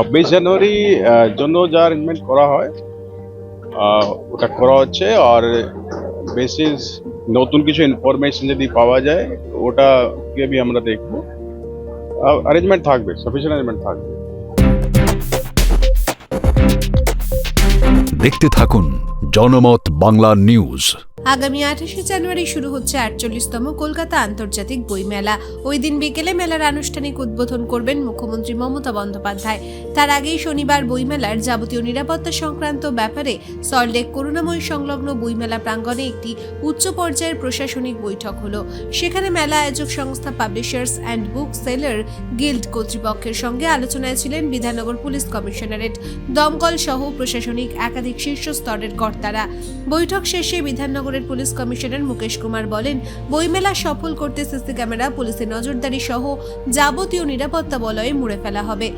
ছাব্বিশ জানুয়ারি জন্য যা অ্যারেঞ্জমেন্ট করা হয় ওটা করা হচ্ছে। আর বেসিস নতুন কিছু ইনফরমেশন যদি পাওয়া যায় ওটাকে বি আমরা দেখব। অ্যারেঞ্জমেন্ট থাকবে সাফিসিয়েন্ট অ্যারেঞ্জমেন্ট থাকবে। দেখতে থাকুন জনমত বাংলা নিউজ আগামী আঠাশে জানুয়ারি শুরু হচ্ছে আটচল্লিশতম কলকাতা আন্তর্জাতিক বইমেলা। ওই দিন বিকেলে মেলার আনুষ্ঠানিক উদ্বোধন করবেন মুখ্যমন্ত্রী মমতা বন্দ্যোপাধ্যায়। তার আগেই শনিবার বইমেলার যাবতীয় নিরাপত্তা সংক্রান্ত ব্যাপারে সল্টলেক করুণাময়ী সংলগ্ন বইমেলা প্রাঙ্গণে একটি উচ্চ পর্যায়ের প্রশাসনিক বৈঠক হলো। সেখানে মেলা আয়োজক সংস্থা publishers and book seller guild কর্তৃপক্ষের সঙ্গে আলোচনায় ছিলেন বিধাননগর পুলিশ কমিশনারেট। দমকল সহ প্রশাসনিক একাধিক শীর্ষ স্তরের কর্তারা। বৈঠক শেষে বিধাননগরের পুলিশ কমিশনার মুকেশ কুমার বলেন, বইমেলা সফল করতে সিসি ক্যামেরা, পুলিশের নজরদারি সহ যাবতীয় নিরাপত্তা বলয়ে মুড়ে ফেলা হবে।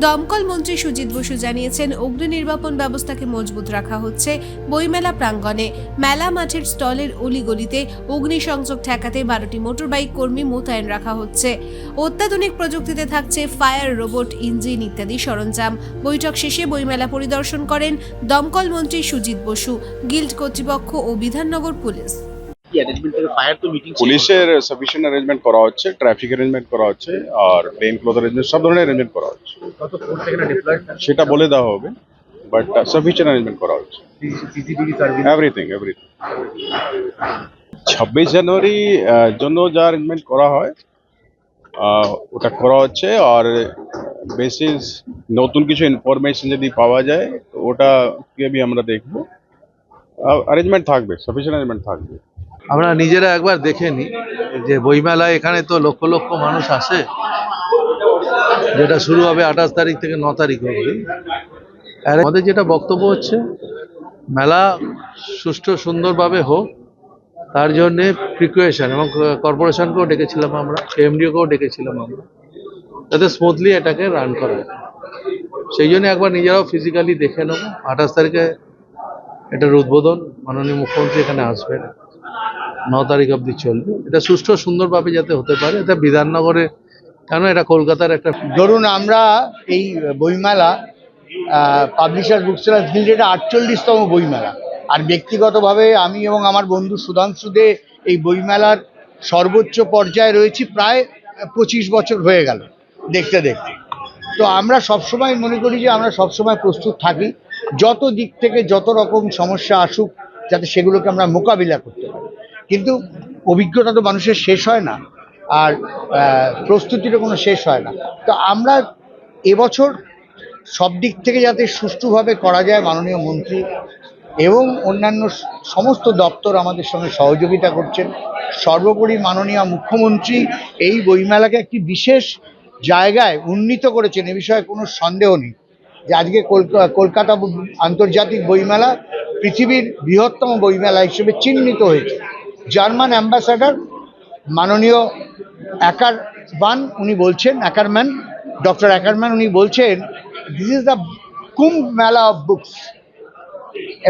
দমকল মন্ত্রী সুজিত বসু জানিয়েছেন, অগ্নি নির্বাপন ব্যবস্থাকে মজবুত রাখা হচ্ছে বইমেলা প্রাঙ্গণে। মেলা মাঠের স্টলের অলিগলিতে অগ্নিসংযোগ ঠেকাতে বারোটি মোটরবাইক কর্মী মোতায়েন রাখা হচ্ছে। অত্যাধুনিক প্রযুক্তিতে থাকছে ফায়ার রোবট, ইঞ্জিন ইত্যাদি সরঞ্জাম। বৈঠক শেষে বইমেলা পরিদর্শন করেন দমকল মন্ত্রী সুজিত বসু, গিল্ড কর্তৃপক্ষ ও বিধাননগর পুলিশ। কি অ্যারেঞ্জমেন্ট থেকে ফায়ার তো মিটিং পুলিশের সাফিসিয়েন্ট অ্যারেঞ্জমেন্ট করা হচ্ছে ট্রাফিক অ্যারেঞ্জমেন্ট করা হচ্ছে আর প্লেন ক্লোথ অ্যারেঞ্জমেন্ট সব ধরনের অ্যারেঞ্জমেন্ট করা হচ্ছে। কত ফোর্স এখানে ডিপ্লয়েড সেটা বলে দেওয়া হবে বাট সাফিসিয়েন্ট অ্যারেঞ্জমেন্ট করা হচ্ছে। এভরিথিং এভরিথিং ছাব্বিশ জানুয়ারি জন্য যা অ্যারেঞ্জমেন্ট করা হয় আহ, ওটা করা হচ্ছে আর বেসিস নতুন কিছু ইনফরমেশন যদি পাওয়া যায় ওটাকে বি আমরা দেখব। অ্যারেঞ্জমেন্ট থাকবে সাফিসিয়েন্ট অ্যারেঞ্জমেন্ট থাকবে। আমরা নিজেরা একবার দেখে নিই যে বইমেলায় এখানে তো লক্ষ লক্ষ মানুষ আসে। যেটা শুরু হবে আঠাশ তারিখ থেকে ন তারিখ অবধি। আর আমাদের যেটা বক্তব্য হচ্ছে, মেলা সুষ্ঠু সুন্দরভাবে হোক, তার জন্যে প্রিকুয়েশন এবং কর্পোরেশনকেও ডেকেছিলাম আমরা এমডিওকেও ডেকেছিলাম আমরা, যাতে স্মুথলি এটাকে রান করা সেই জন্য একবার নিজেরাও ফিজিক্যালি দেখে নেব, আঠাশ তারিখে এটার উদ্বোধন, মাননীয় মুখ্যমন্ত্রী এখানে আসবেন। ন তারিখ অবধি চলবে। এটা সুষ্ঠু সুন্দরভাবে যাতে হতে পারে, এটা বিধাননগরে কেন এটা কলকাতার একটা ধরুন আমরা এই বইমেলা পাবলিশার বুক সেলার গিল্ড এটা আটচল্লিশতম বইমেলা। আর ব্যক্তিগতভাবে আমি এবং আমার বন্ধু সুধাংশু দে এই বইমেলার সর্বোচ্চ পর্যায়ে রয়েছি, প্রায় পঁচিশ বছর হয়ে গেল দেখতে দেখতে। তো আমরা সবসময় মনে করি যে আমরা সবসময় প্রস্তুত থাকি, যত দিক থেকে যত রকম সমস্যা আসুক, যাতে সেগুলোকে আমরা মোকাবিলা করতে পারি। কিন্তু অভিজ্ঞতা তো মানুষের শেষ হয় না। আর আহ, প্রস্তুতিরও কোনো শেষ হয় না। তো আমরা এবছর সব দিক থেকে যাতে সুষ্ঠুভাবে করা যায় মাননীয় মন্ত্রী এবং অন্যান্য সমস্ত দপ্তর আমাদের সঙ্গে সহযোগিতা করছেন সর্বোপরি মাননীয় মুখ্যমন্ত্রী এই বইমেলাকে একটি বিশেষ জায়গায় উন্নীত করেছেন এ বিষয়ে কোনো সন্দেহ নেই। যে আজকে কলকা- কলকাতা আন্তর্জাতিক বইমেলা পৃথিবীর বৃহত্তম বইমেলা হিসেবে চিহ্নিত হয়েছে। জার্মান অ্যাম্বাসাডার, মাননীয় অ্যাকার বান উনি বলছেন, অ্যাকারম্যান, ডক্টর অ্যাকারম্যান উনি বলছেন দিস ইজ দ্য কুম্ভ মেলা অফ বুকস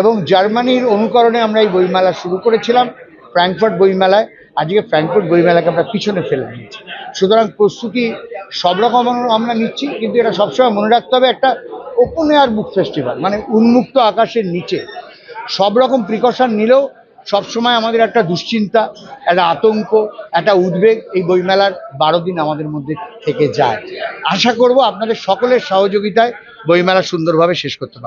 এবং জার্মানির অনুকরণে আমরা এই বইমেলা শুরু করেছিলাম, ফ্র্যাঙ্কফার্ট বইমেলায়। আজকে ফ্র্যাঙ্কফার্ট বইমেলাকে আমরা পিছনে ফেলে দিয়েছি সুতরাং প্রস্তুতি সব রকম আমরা নিচ্ছি, কিন্তু এটা সবসময় মনে রাখতে হবে একটা ওপেন এয়ার বুক ফেস্টিভ্যাল মানে উন্মুক্ত আকাশের নিচে। সব রকম প্রিকশন নিলেও সবসময় আমাদের একটা দুশ্চিন্তা, একটা আতঙ্ক, একটা উদ্বেগ এই বইমেলার বারো দিন আমাদের মধ্যে থেকে যায়। আশা করব আপনাদের সকলের সহযোগিতায় বইমেলা সুন্দরভাবে শেষ করতে পারব।